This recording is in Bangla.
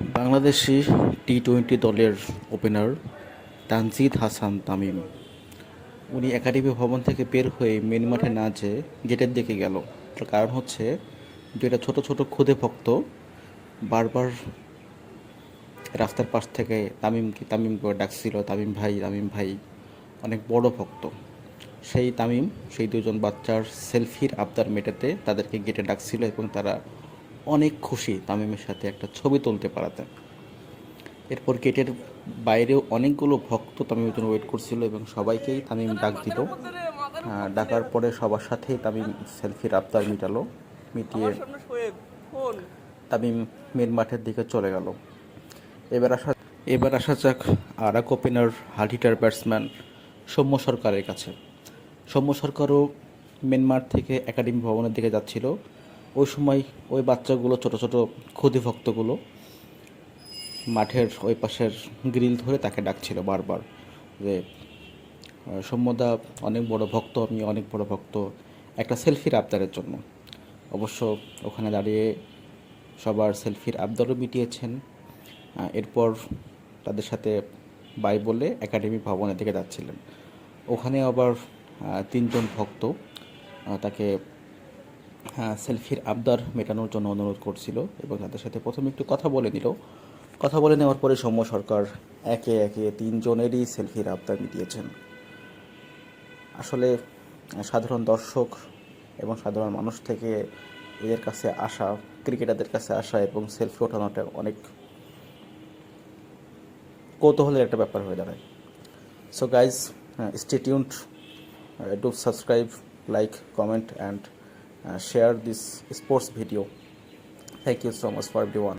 বাংলাদেশি টি টোয়েন্টি দলের ওপেনার তানজিদ হাসান তামিম। উনি একাডেমি ভবন থেকে বের হয়ে মেন মাঠে না যেয়ে গেটের দিকে গেল। তার কারণ হচ্ছে যেটা ছোট ছোট খুদে ভক্ত, বারবার রাস্তার পাশ থেকে তামিমকে তামিম করে ডাকছিল, তামিম ভাই তামিম ভাই, অনেক বড় ভক্ত। সেই তামিম, সেই দুজন বাচ্চার সেলফির আবদার মেটাতে তাদেরকে গেটে ডাকছিল এবং তারা অনেক খুশি তামিমের সাথে একটা ছবি তুলতে পারাতে এরপর গেটের বাইরেও অনেকগুলো ভক্ত তামিমের জন্য ওয়েট করছিল এবং সবাইকেই তামিম ডাক দিল। ডাকার পরে সবার সাথেই তামিম সেলফির আবদার মিটালো মিটিয়ে তামিম মেন মাঠের দিকে চলে গেল। এবার আসা এবার আসা যাক আর এক ওপেনার হার্ডিটার ব্যাটসম্যান সৌম্য সরকারের কাছে। সৌম্য সরকারও মেন মাঠ থেকে একাডেমি ভবনের দিকে যাচ্ছিল। ওই সময় ওই বাচ্চাগুলো, ছোট ছোট ক্ষুদি ভক্তগুলো মাঠের ওই পাশের গ্রিল ধরে তাকে ডাকছিল বারবার যে সৌম্যদা অনেক বড় ভক্ত, আমি অনেক বড় ভক্ত। একটা সেলফির আবদারের জন্য। অবশ্য ওখানে দাঁড়িয়ে সবার সেলফির আবদারও মিটিয়েছেন। এরপর তাদের সাথে বাই বলে একাডেমি ভবনের দিকে যাচ্ছিলেন। ওখানে আবার তিনজন ভক্ত তাকে সেলফির আবদার মেটানোর জন্য অনুরোধ করছিল এবং তাদের সাথে প্রথমে একটু কথা বলে নিল। কথা বলে নেওয়ার পরে সৌম্য সরকার একে একে তিনজনেরই সেলফির আবদার মিটিয়েছেন। আসলে, সাধারণ দর্শক এবং সাধারণ মানুষ থেকে এদের কাছে আসা, ক্রিকেটারদের কাছে আসা এবং সেলফি ওঠানোটা অনেক কৌতূহলের একটা ব্যাপার হয়ে দাঁড়ায়। So guys stay tuned do subscribe like comment and share this sports video thank you so much for everyone